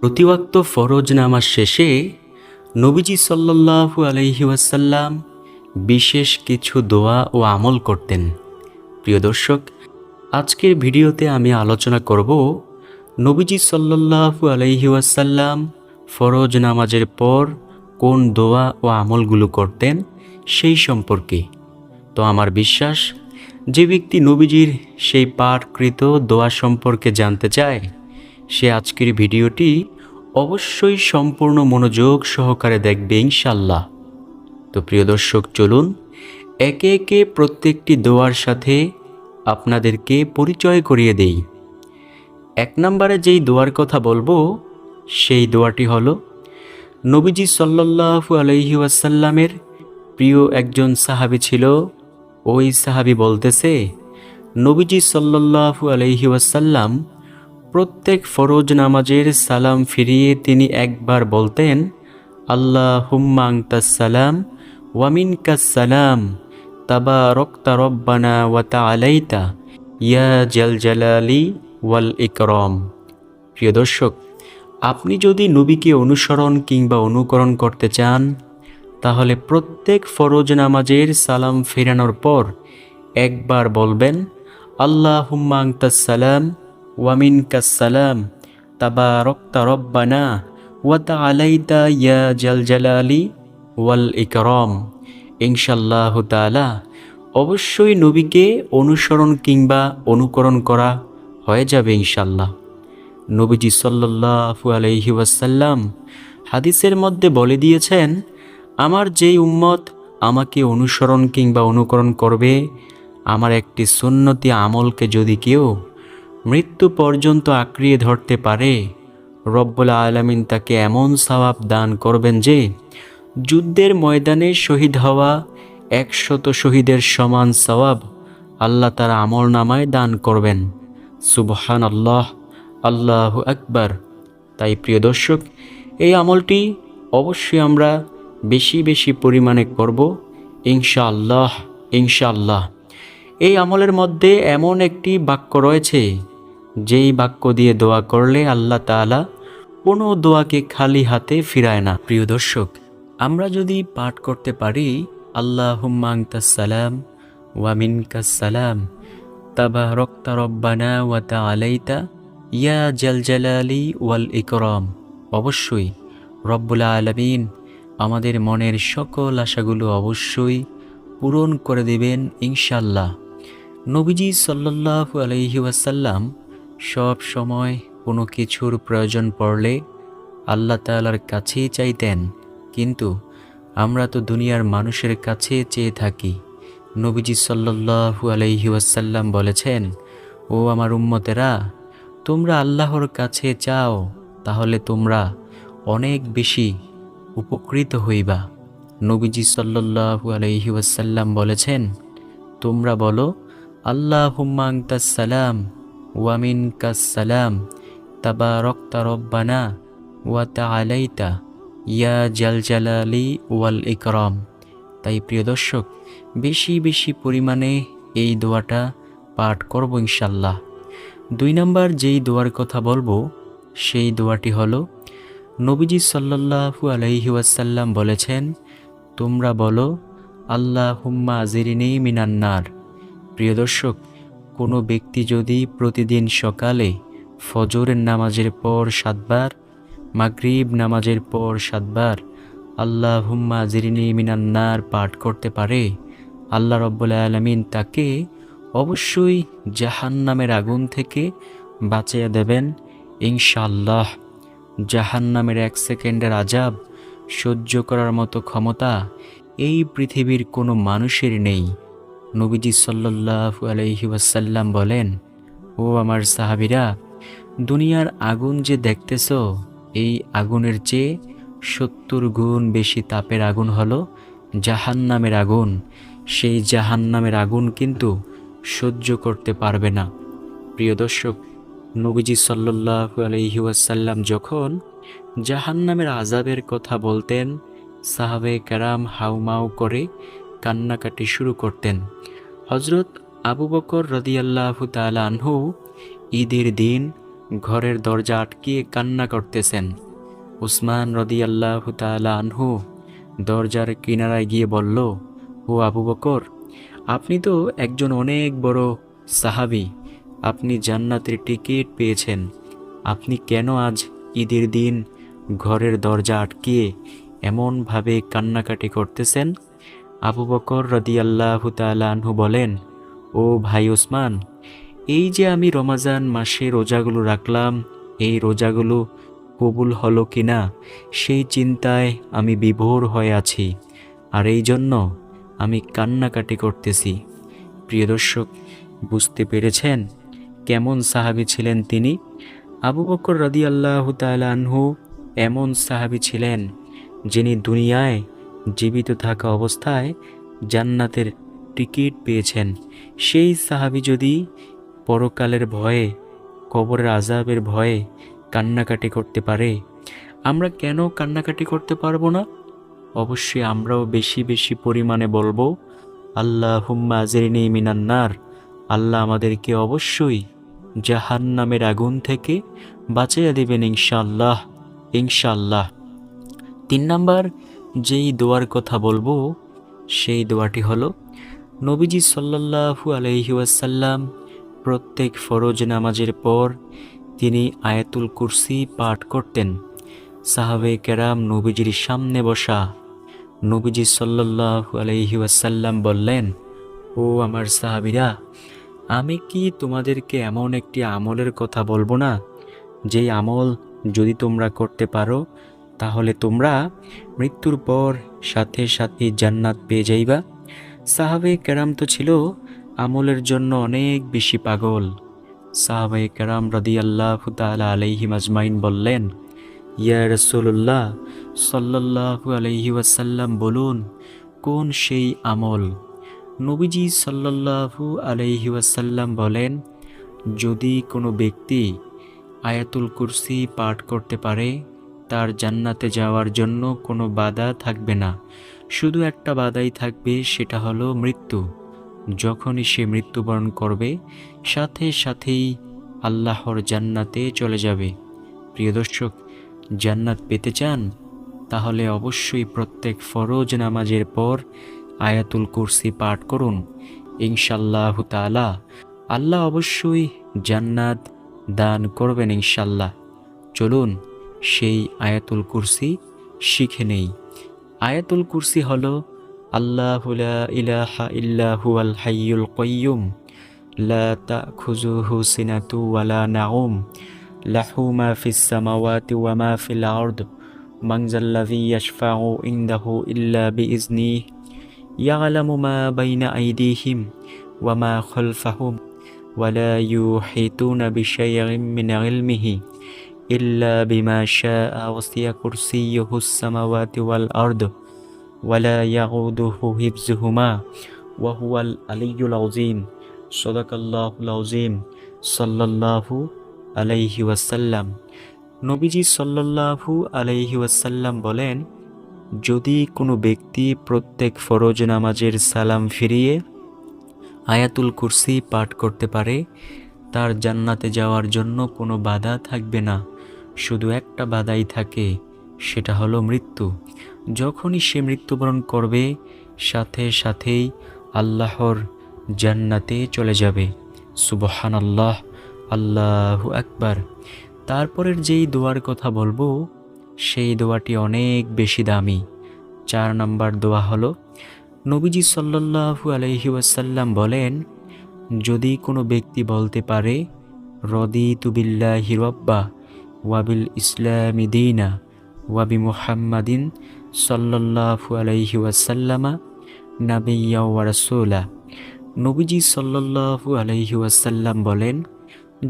প্রতিওয়াক্ত ফরজ নামাজ শেষে নবীজি সাল্লাল্লাহু আলাইহি ওয়াসাল্লাম বিশেষ কিছু দোয়া ও আমল করতেন। প্রিয় দর্শক, আজকের ভিডিওতে আমি আলোচনা করব নবীজি সাল্লাল্লাহু আলাইহি ওয়াসাল্লাম ফরজ নামাজের পর কোন দোয়া ও আমলগুলো করতেন সেই সম্পর্কে। তো আমার বিশ্বাস, যে ব্যক্তি নবীজির সেই পাঠকৃত দোয়া সম্পর্কে জানতে চায় সে আজকের ভিডিওটি অবশ্যই সম্পূর্ণ মনোযোগ সহকারে দেখবে ইনশাল্লাহ তো প্রিয় দর্শক, চলুন একে একে প্রত্যেকটি দোয়ার সাথে আপনাদেরকে পরিচয় করিয়ে দেই। এক নম্বরে যেই দোয়ার কথা বলব, সেই দোয়াটি হলো, নবীজি সাল্লাল্লাহু আলাইহি ওয়াসাল্লামের প্রিয় একজন সাহাবী ছিল। ওই সাহাবী বলতেছে, নবীজি সাল্লাল্লাহু আলাইহি ওয়াসাল্লাম প্রত্যেক ফরজ নামাজের সালাম ফিরিয়ে তিনি একবার বলতেন আল্লাহ হুম্মাং সালাম ওয়ামিন কাসালাম তাবা রক্তা রব্বানা ওয়াতা আলাইতা ইয়া জাল জালালি ওয়াল ইকরম। প্রিয় দর্শক, আপনি যদি নবীকে অনুসরণ কিংবা অনুকরণ করতে চান, তাহলে প্রত্যেক ফরজ নামাজের সালাম ফেরানোর পর একবার বলবেন আল্লাহ হুম্মাং সালাম ওয়ামিন কাসালাম তাবা রক্তা রব্বানা ওয়াতা আলাইতা ইয়া জাল জালালি ওয়াল ইকরম ইনশাল্লাহ তালা অবশ্যই নবীকে অনুসরণ কিংবা অনুকরণ করা হয়ে যাবে ইনশাল্লাহ নবীজি সাল্লাল্লাহু আলাইহি ওয়াসাল্লাম হাদিসের মধ্যে বলে দিয়েছেন, আমার যেই উম্মত আমাকে অনুসরণ কিংবা অনুকরণ করবে, আমার একটি সুন্নতি আমলকে যদি কেউ মৃত্যু পর্যন্ত আঁকড়িয়ে ধরতে পারে, রব্বুল আলমিন তাকে এমন সওয়াব দান করবেন যে, যুদ্ধের ময়দানে শহীদ হওয়া একশত শহীদের সমান সওয়াব আল্লাহ তার আমল নামায় দান করবেন। সুবহান আল্লাহ আল্লাহ আকবার। তাই প্রিয় দর্শক, এই আমলটি অবশ্যই আমরা বেশি বেশি পরিমাণে করব, ইনশাআল্লাহ ইনশাআল্লাহ। এই আমলের মধ্যে এমন একটি বাক্য রয়েছে, যেই বাক্য দিয়ে দোয়া করলে আল্লাহ তাআলা কোনো দোয়াকে খালি হাতে ফিরায় না। প্রিয় দর্শক, আমরা যদি পাঠ করতে পারি আল্লাহ সালাম ওয়ামিন সালাম তাবা রক্তা রব্বানা ওয়াতা আলাইতা ইয়া জাল জালালি ওয়াল ইকরম। অবশ্যই রব্বুল আলমিন আমাদের মনের সকল আশাগুলো অবশ্যই পূরণ করে দেবেন ইনশাল্লাহ নবীজি সাল্লাল্লাহু আলহি ওয়াসাল্লাম সব সময় কোনো কিছুর প্রয়োজন পড়লে আল্লাহ তালার কাছেই চাইতেন। কিন্তু আমরা তো দুনিয়ার মানুষের কাছে চেয়ে থাকি। নবীজি সাল্লাল্লাহু আলহি ওয়াসাল্লাম বলেছেন, ও আমার উম্মতেরা, তোমরা আল্লাহর কাছে চাও, তাহলে তোমরা অনেক বেশি উপকৃত হইবা। নবীজি সাল্লাল্লাহু আলহি ওয়াসাল্লাম বলেছেন, তোমরা বলো আল্লাহ হুম্মাং সালাম ওয়ামিন সালাম তাবা রক্তা রব্বানা ওয়াতা আলাইতা ইয়া জাল জালালি ওয়াল ইকরম। তাই প্রিয় দর্শক, বেশি বেশি পরিমাণে এই দোয়াটা পাঠ করব ইনশাল্লাহ দুই নম্বর যেই দোয়ার কথা বলব, সেই দোয়াটি হলো, নবীজি সাল্লাল্লাহু আলাইহি ওয়াসাল্লাম বলেছেন, তোমরা বলো আল্লাহ হুম্মা আজিরিনী মিনান্নার। প্রিয় দর্শক, কোনো ব্যক্তি যদি প্রতিদিন সকালে ফজরের নামাজের পর সাতবার, মাগরিব নামাজের পর সাতবার আল্লাহ হুম্মা জিরিনি মিনান্নার পাঠ করতে পারে, আল্লাহ রব্বুল আলমিন তাকে অবশ্যই জাহান্নামের আগুন থেকে বাঁচিয়ে দেবেন ইনশাল্লাহ জাহান্নামের এক সেকেন্ডের আজাব সহ্য করার মতো ক্ষমতা এই পৃথিবীর কোনো মানুষের নেই। নবীজি সাল্লাল্লাহু আলাইহি ওয়াসাল্লাম বলেন, ও আমার সাহাবিরা, দুনিয়ার আগুন যে দেখতেছ, এই আগুনের চেয়ে সত্তর গুণ বেশি তাপের আগুন হলো জাহান্নামের আগুন। সেই জাহান্নামের আগুন কিন্তু সহ্য করতে পারবে না। প্রিয় দর্শক, নবীজি সাল্লাল্লাহু আলাইহি ওয়াসাল্লাম যখন জাহান্নামের আজাবের কথা বলতেন, সাহাবে কেরাম হাউমাউ করে কান্নাকাটি শুরু করতেন। হজরত আবু বকর রদিয়াল্লাহু তাআলা আনহু ঈদের দিন ঘরের দরজা আটকিয়ে কান্না করতেছেন। উসমান আল্লাহ আনহু দরজার কিনারায় গিয়ে বলল, ও আবু বকর, আপনি তো একজন অনেক বড় সাহাবি। আপনি জান্নাতের টিকিট পেয়েছেন। আপনি কেন আজ ঈদের দিন ঘরের দরজা আটকিয়ে এমনভাবে কান্নাকাটি করতেছেন? আবু বকর রদি আল্লাহ আনহু বলেন, ও ভাই ওসমান, এই যে আমি রমাজান মাসে রোজাগুলো রাখলাম, এই রোজাগুলো কবুল হলো কি না সেই চিন্তায় আমি বিভোর হয়ে আছি। আর এই জন্য আমি কান্নাকাটি করতেছি। প্রিয় দর্শক, বুঝতে পেরেছেন কেমন সাহাবি ছিলেন তিনি? আবু বকর রদি আল্লাহ আনহু এমন সাহাবি ছিলেন যিনি দুনিয়ায় জীবিত থাকা অবস্থায় জান্নাতের টিকিট পেয়েছেন। সেই সাহাবি যদি পরকালের ভয়ে, কবরের আজাবের ভয়ে কান্নাকাটি করতে পারে, আমরা কেন কান্নাকাটি করতে পারব না? অবশ্যই আমরাও বেশি বেশি পরিমাণে বলব আল্লাহ হুম্মা আজরিনী মিনান্নার আল্লাহ আমাদেরকে অবশ্যই জাহান নামের আগুন থেকে বাঁচাইয়া দেবেন ইনশাআল্লাহ ইনশাআল্লাহ। তিন নাম্বার যেই দোয়ার কথা বলব, সেই দোয়াটি হলো, নবীজি সাল্লাল্লাহু আলাইহি ওয়াসাল্লাম প্রত্যেক ফরজ নামাজের পর তিনি আয়াতুল কুরসি পাঠ করতেন। সাহাবে কেরাম নবীজির সামনে বসা, নবীজি সাল্লাল্লাহু আলাইহি ওয়াসাল্লাম বললেন, ও আমার সাহাবিরা, আমি কি তোমাদেরকে এমন একটি আমলের কথা বলব না? যেই আমল যদি তোমরা করতে পারো তাহলে তোমরা মৃত্যুর পর সাথে সাথে জান্নাত পেয়ে যাইবা। সাহাবে কেরাম তো ছিল আমলের জন্য অনেক বেশি পাগল। সাহাবে কেরাম রদি আল্লাহ তালা আলাইহি মাজমাইন বললেন, ইয়া রসুল্লাহ সাল্লাহু আলহি ওয়াসাল্লাম বলুন, কোন সেই আমল? নবীজি সাল্লাহু আলহি ওয়াসাল্লাম বলেন, যদি কোনো ব্যক্তি আয়াতুল কুরসি পাঠ করতে পারে তার জান্নাতে যাওয়ার জন্য কোনো বাধা থাকবে না। শুধু একটা বাধাই থাকবে, সেটা হলো মৃত্যু। যখনই সে মৃত্যুবরণ করবে, সাথে সাথেই আল্লাহর জান্নাতে চলে যাবে। প্রিয় দর্শক, জান্নাত পেতে চান? তাহলে অবশ্যই প্রত্যেক ফরজ নামাজের পর আয়াতুল কুরসি পাঠ করুন। ইনশাল্লাহ তালা আল্লাহ অবশ্যই জান্নাত দান করবেন ইনশাল্লাহ চলুন সেই আয়াতুল কুরসি শিখে নেই। আয়াতুল কুরসি হল আল্লাহুলা ইলাহা ইল্লাহু আল হাইয়ুল কয়ুম লা তাখুজুহু সিনাতু ওয়ালা নাউম, লাহু মা ফিস সামাওয়াতি ওয়া মা ফিল আরদ মানজাল্লাযী ইয়াশফাউ ইনদাহু ইল্লা বিইজনি ইয়ালামু মা বাইনা আইদিহিম ওয়া মা খলফাহুম ওয়ালা ইউহিতুনা বিশাইইন মিন ইলমিহি ইল্লা বিমা শাআ ওয়াসিয়া কুরসিয়ুহুস সামাওয়াতি ওয়ালা ইয়াউদুহু হিফযুহুমা ওয়া হুয়াল আলিয়্যুল আযীম সদাকাল্লাহুল আযীম সাল্লাল্লাহু আলাইহি নবীজি সাল্লাল্লাহু আলাইহি ওয়াসাল্লাম বলেন, যদি কোনো ব্যক্তি প্রত্যেক ফরজ নামাজের সালাম ফিরিয়ে আয়াতুল কুরসি পাঠ করতে পারে, তার জান্নাতে যাওয়ার জন্য কোনো বাধা থাকবে না। শুধু একটা বাধাই থাকে, সেটা হলো মৃত্যু। যখনই সে মৃত্যুবরণ করবে, সাথে সাথেই আল্লাহর জান্নাতে চলে যাবে। সুবহান আল্লাহ আল্লাহ আকবার। তারপরের যেই দোয়ার কথা বলব, সেই দোয়াটি অনেক বেশি দামি। চার নাম্বার দোয়া হলো, নবীজি সাল্লাহু আলহি ওয়াসাল্লাম বলেন, যদি কোনো ব্যক্তি বলতে পারে রদি তুবিল্লা হিরব্বা ওয়াবিল ইসলামি দিনা ওয়াবি মুহাম্মাদিন সাল্লাহু আলাইহি ওয়াসাল্লামা নাবিয়া ওয়ারাসোলা নবীজি সাল্লাহু আলাইহি ওয়াসাল্লাম বলেন,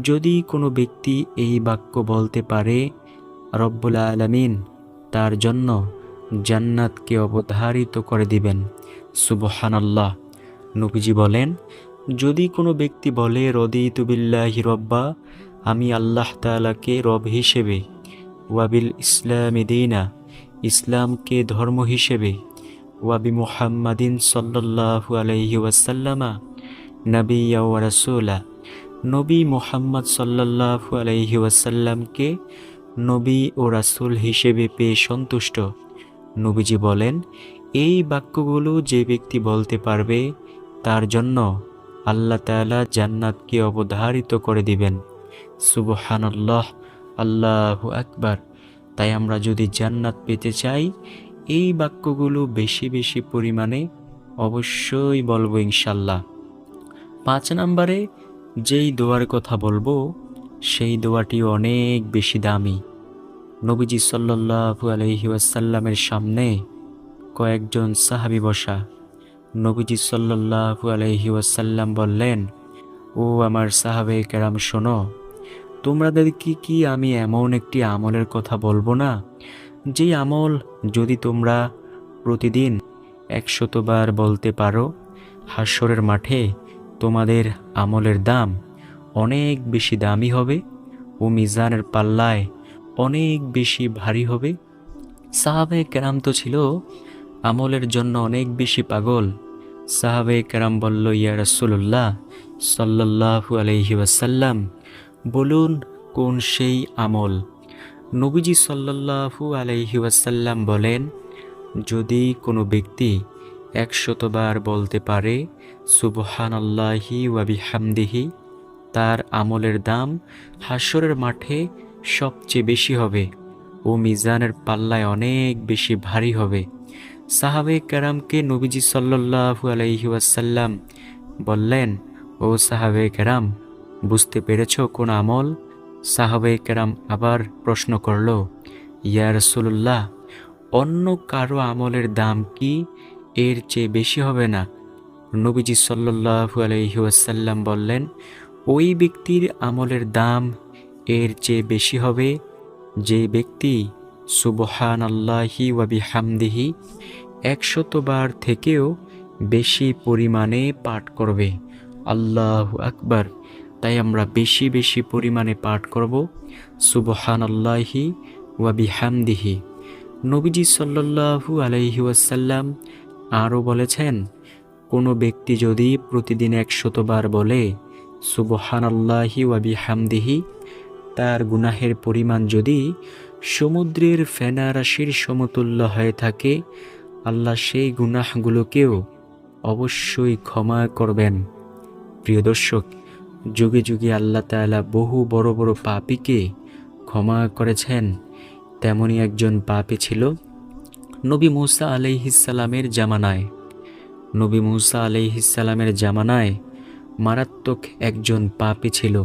যদি কোনো ব্যক্তি এই বাক্য বলতে পারে, রব্বুল আলমিন তার জন্য জান্নাতকে অবধারিত করে দিবেন। সুবহানাল্লাহ। নবীজি বলেন, যদি কোনো ব্যক্তি বলে রদি তুবিল্লাহি রব্বা আমি আল্লাহ তালাকে রব হিসেবে ওয়াবিল ইসলামী দিনা, ইসলামকে ধর্ম হিসেবে ওয়াবি মুহাম্মাদিন সাল্লাহু আলহি ওয়াসাল্লামা রাসুলা, নবী মোহাম্মদ সাল্লাল্লাহু আলাইহি ওয়াসাল্লামকে নবী ও রাসূল হিসেবে পেয়ে সন্তুষ্ট। নবীজি বলেন, এই বাক্যগুলো যে ব্যক্তি বলতে পারবে, তার জন্য আল্লাহ তাআলা জান্নাতকে অবধারিত করে দিবেন। সুবহানাল্লাহ, আল্লাহ আকবার। তাই আমরা যদি জান্নাত পেতে চাই, এই বাক্যগুলো বেশি বেশি পরিমাণে অবশ্যই বলব ইনশাল্লাহ পাঁচ নম্বরে যেই দোয়ার কথা বলব, সেই দোয়াটি অনেক বেশি দামি। নবীজি সাল্লাল্লাহু আলাইহি ওয়াসাল্লামের সামনে কয়েকজন সাহাবী বসা। নবীজি সাল্লাল্লাহু আলাইহি ওয়াসাল্লাম বললেন, ও আমার সাহাবে কেরাম শোনো তোমাদের কি কি আমি এমন একটি আমলের কথা বলব না? যে আমল যদি তোমরা প্রতিদিন একশতবার বলতে পারো হাস্যরের মাঠে তোমাদের আমলের দাম অনেক বেশি দামি হবে ও মিজানের পাল্লায় অনেক বেশি ভারী হবে। সাহাবে কেরাম তো ছিল আমলের জন্য অনেক বেশি পাগল। সাহাবে কেরাম বলল, ইয়া রাসূলুল্লাহ সাল্লাল্লাহু আলাইহি ওয়াসাল্লাম বলুন কোন সেই আমল? নবীজি সাল্লাল্লাহু আলাইহি ওয়াসাল্লাম বলেন, যদি কোনো ব্যক্তি একশতবার বলতে পারে, সুবহানাল্লাহি ওয়া বিহামদিহি, তার আমলের দাম হাসরের মাঠে সবচেয়ে বেশি হবে ও মিজানের পাল্লায় অনেক বেশি ভারী হবে। সাহাবে কেরামকে নবীজি সাল্লাল্লাহু আলাইহি ওয়াসাল্লাম বললেন, ও সাহাবে কেরাম বুঝতে পেরেছ কোন আমল? সাহাবে কেরাম আবার প্রশ্ন করল, ইয়া রসুল্লাহ অন্য কারও আমলের দাম কি? এর চেয়ে বেশি হবে না। নবীজি সাল্লাল্লাহু আলাইহি ওয়াসাল্লাম বললেন, ওই ব্যক্তির আমলের দাম এর চেয়ে বেশি হবে। যে ব্যক্তি সুবহান আল্লাহি ওয়াবি হামদিহি একশতবার থেকেও বেশি পরিমাণে পাঠ করবে। আল্লাহ আকবার। তাই আমরা বেশি বেশি পরিমাণে পাঠ করব সুবহান আল্লাহি ওয়াবি হামদিহি নবীজি সাল্লাল্লাহু আলাইহি ওয়াসাল্লাম আরও বলেছেন, কোনো ব্যক্তি যদি প্রতিদিন একশতবার বলে সুবহান আল্লাহি ওয়াবি হামদিহি তার গুনাহের পরিমাণ যদি সমুদ্রের ফেনা রাশির সমতুল্য হয়ে থাকে, আল্লাহ সেই গুনাহগুলোকেও অবশ্যই ক্ষমা করবেন। প্রিয় দর্শক যুগে যুগে আল্লাহ তাআলা বহু বড় বড় পাপীকে ক্ষমা করেছেন। তেমনই একজন পাপী ছিল নবী মুসা আলাইহিসালামের জামানায়। নবী মুসা আলাইহিসালামের জামানায় মারাত্মক একজন পাপী ছিল।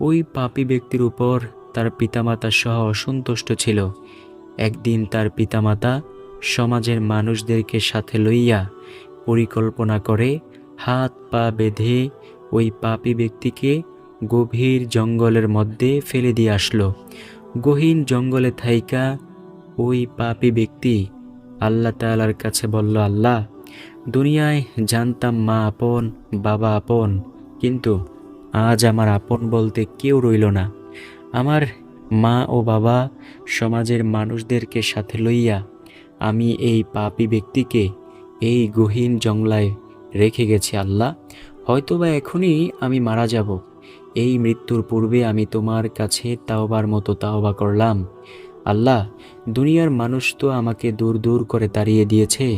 ওই পাপী ব্যক্তির উপর তার পিতামাতা সহ অসন্তুষ্ট ছিল। একদিন তার পিতামাতা সমাজের মানুষদেরকে সাথে লইয়া পরিকল্পনা করে হাত পা বেঁধে ওই পাপী ব্যক্তিকে গভীর জঙ্গলের মধ্যে ফেলে দিয়ে আসলো। গহীন জঙ্গলে থাইকা ওই পাপী ব্যক্তি আল্লাহ তাআলার কাছে বলল, আল্লাহ, দুনিয়ায় জানতাম মা আপন, বাবা আপন, কিন্তু আজ আমার আপন বলতে কেউ রইল না। আমার মা ও বাবা সমাজের মানুষদেরকে সাথে লইয়া আমি এই পাপী ব্যক্তিকে এই গহীন জংলায় রেখে গেছি, আল্লাহ। হয়তোবা এখনই আমি মারা যাব। এই মৃত্যুর পূর্বে আমি তোমার কাছে তাওবার মতো তাওবা করলাম। আল্লাহ, দুনিয়ার মানুষ তো আমাকে দূর দূর করে তাড়িয়ে দিয়েছে।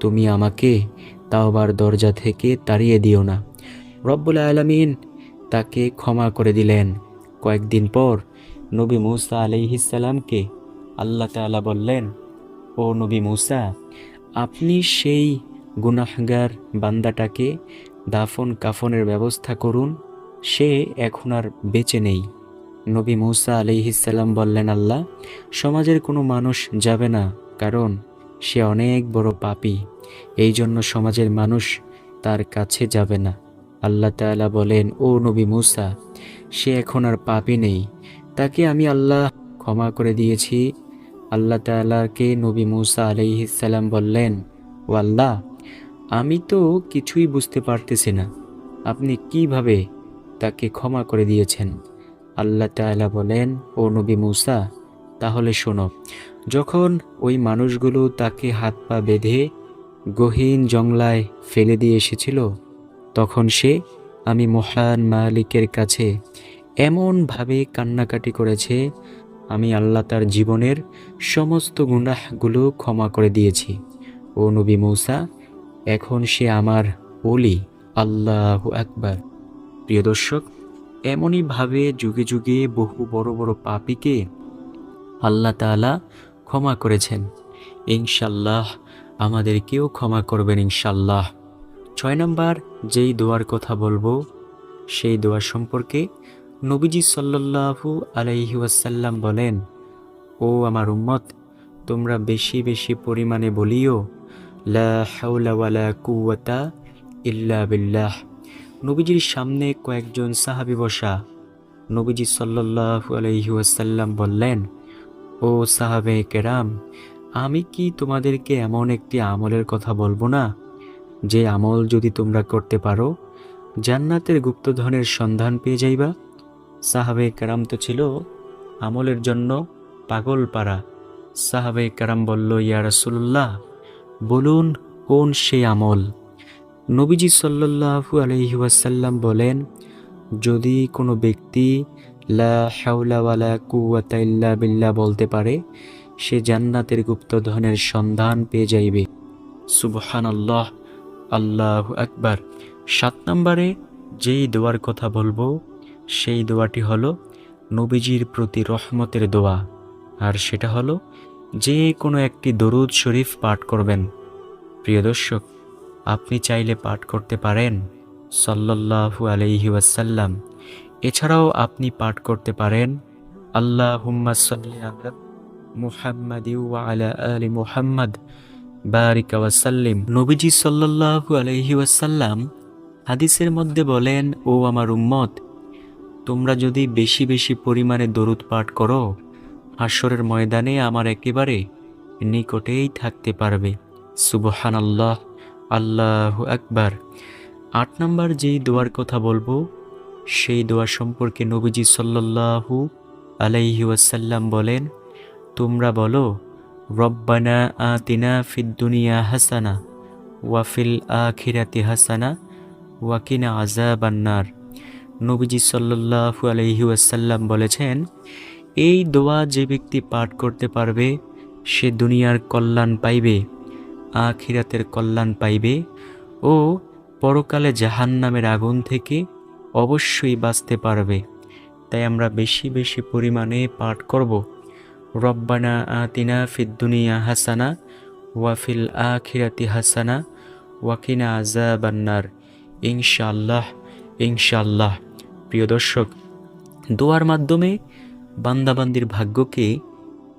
তুমি আমাকে তাওবার দরজা থেকে তাড়িয়ে দিও না। রব্বুল আলমিন তাকে ক্ষমা করে দিলেন। কয়েকদিন পর নবী মুসা আলাইহিসাল্লামকে আল্লাহ তাআলা বললেন, ও নবী মুসা, আপনি সেই গুনাহগার বান্দাটাকে দাফন কাফনের ব্যবস্থা করুন, সে এখন আর বেঁচে নেই। নবী মুসা আলিহিসাল্লাম বললেন, আল্লাহ, সমাজের কোনো মানুষ যাবে না, কারণ সে অনেক বড় পাপি। এই জন্য সমাজের মানুষ তার কাছে যাবে না। আল্লাহ তাআলা বলেন, ও নবী মুসা, সে এখন আর পাপি নেই। তাকে আমি আল্লাহ ক্ষমা করে দিয়েছি। আল্লাহ তাআলাকে নবী মুসা আলাইহিসাল্লাম বললেন, ও আল্লাহ আমি তো কিছুই বুঝতে পারতেছি না। আপনি কীভাবে তাকে ক্ষমা করে দিয়েছেন? আল্লাহ তাআলা বলেন, ও নবী মুসা, তাহলে শোনো, যখন ওই মানুষগুলো তাকে হাত পা বেঁধে গহীন জংলায় ফেলে দিয়ে এসেছিল, তখন সে, আমি মহান মালিকের কাছে এমনভাবে কান্নাকাটি করেছে, আমি আল্লাহ তার জীবনের সমস্ত গুনাহগুলো ক্ষমা করে দিয়েছি। ও নবী মৌসা এখন সে আমার ওলি, আল্লাহ আকবার। প্রিয় দর্শক, এমনইভাবে যুগে যুগে বহু বড় বড় পাপীকে আল্লাহ তাআলা ক্ষমা করেছেন। ইনশাল্লাহ আমাদেরকেও ক্ষমা করবেন ইনশাল্লাহ ছয় নম্বর, যেই দোয়ার কথা বলব, সেই দোয়া সম্পর্কে নবীজি সাল্লাল্লাহু আলাইহি ওয়াসাল্লাম বলেন, ও আমার উম্মত, তোমরা বেশি বেশি পরিমাণে বলিও লা হাওলা ওয়ালা কুওয়াতা ইল্লা বিল্লাহ। নবীজির সামনে কয়েকজন সাহাবী বসা। নবীজি সাল্লাল্লাহু আলাইহি ওয়াসাল্লাম বললেন, ও সাহাবে কেরাম, আমি কি তোমাদেরকে এমন একটি আমলের কথা বলব না? যে আমল যদি তোমরা করতে পারো, জান্নাতের গুপ্তধনের সন্ধান পেয়ে যাইবা? সাহাবে কারাম তো ছিল আমলের জন্য পাগল পাড়া। সাহাবে কারাম বলল, ইয়া রাসূলুল্লাহ বলুন, কোন সে আমল? নবীজি সাল্লাল্লাহু আলাইহি ওয়াসাল্লাম বলেন, যদি কোনো ব্যক্তি লা হাওলা ওয়ালা কুওয়াতা ইল্লা বলতে পারে, সে জান্নাতের গুপ্তধনের সন্ধান পেয়ে যাইবে। সুবহান আল্লাহ আল্লাহ আকবার। সাত নম্বরে যেই দোয়ার কথা বলব, সেই দোয়াটি হলো নবীজির প্রতি রহমতের দোয়া। আর সেটা হলো যে কোনো একটি দরুদ শরীফ পাঠ করবেন। প্রিয় দর্শক, আপনি চাইলে পাঠ করতে পারেন, সাল্লাল্লাহু আলাইহি ওয়াসাল্লাম। এছাড়াও আপনি পাঠ করতে পারেন আল্লাহ হুম্মা সাল্লি আলা মুহাম্মাদ আলা আলি মুহাম্মদ, বারিকা ওয়াসাল্লিম নবীজি সাল্লাল্লাহু আলাইহি ওয়াসাল্লাম হাদিসের মধ্যে বলেন, ও আমার উম্মত, তোমরা যদি বেশি বেশি পরিমাণে দরুদ পাঠ করো হাস্যরের ময়দানে আমার একেবারে নিকটেই থাকতে পারবে। সুবহান আল্লাহ আল্লাহ আকবার। আট নম্বর যেই দোয়ার কথা বলব, সেই দোয়া সম্পর্কে নবীজি সাল্লাল্লাহু আলাইহি ওয়াসাল্লাম বলেন, তোমরা বলো, রব্বানা আতিনা ফিদ দুনিয়া হাসানা ওয়াফিল আখিরাতি হাসানা ওয়াকিনা আজাবান্নার নবীজি সাল্লাল্লাহু আলাইহি ওয়াসাল্লাম বলেছেন এই দোয়া যে ব্যক্তি পাঠ করতে পারবে, সে দুনিয়ার কল্যাণ পাইবে, আখিরাতের কল্যাণ পাইবে ও পরকালে জাহান্নামের আগুন থেকে অবশ্যই বাঁচতে পারবে। তাই আমরা বেশি বেশি পরিমাণে পাঠ করব। রব্বানা আতিনা ফিদ দুনিয়া হাসানা ওয়াফিল আখিরাতি হাসানা ওয়াকিনা আজাবান্নার ইনশাআল্লাহ ইনশাল্লাহ প্রিয় দর্শক, দোয়ার মাধ্যমে বান্দাবান্দির ভাগ্যকে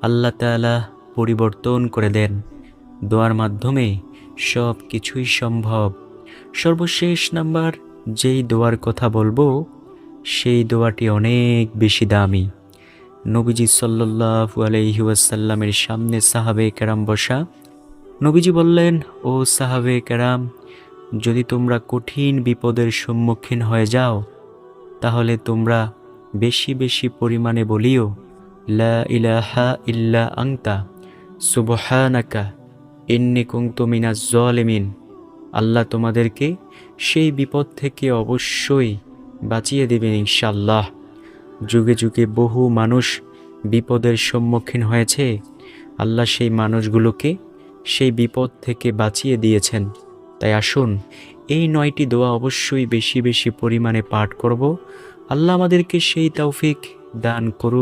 আল্লাহ তাআলা পরিবর্তন করে দেন। দোয়ার মাধ্যমে সব কিছুই সম্ভব। সর্বশেষ নাম্বার, যেই দোয়ার কথা বলব, সেই দোয়াটি অনেক বেশি দামি। নবীজি সাল্লাল্লাহু আলাইহি ওয়াসাল্লামের সামনে সাহাবে কেরাম বসা। নবীজি বললেন, ও সাহাবে কেরাম, যদি তোমরা কঠিন বিপদের সম্মুখীন হয়ে যাও, তাহলে তোমরা বেশি বেশি পরিমাণে বলিও, লা ইলাহা ইল্লা আংতা সুবহানাকা, ইন্নি কুনতু জলেমিন। আল্লাহ তোমাদেরকে সেই বিপদ থেকে অবশ্যই বাঁচিয়ে দেবেন ইনশাল্লাহ যুগে যুগে বহু মানুষ বিপদের সম্মুখীন হয়েছে। আল্লাহ সেই মানুষগুলোকে সেই বিপদ থেকে বাঁচিয়ে দিয়েছেন। তাই আসুন, এই নয়টি দোয়া অবশ্যই বেশি বেশি পরিমাণে পাঠ করব। আল্লাহ আমাদেরকে সেই তৌফিক দান করুক।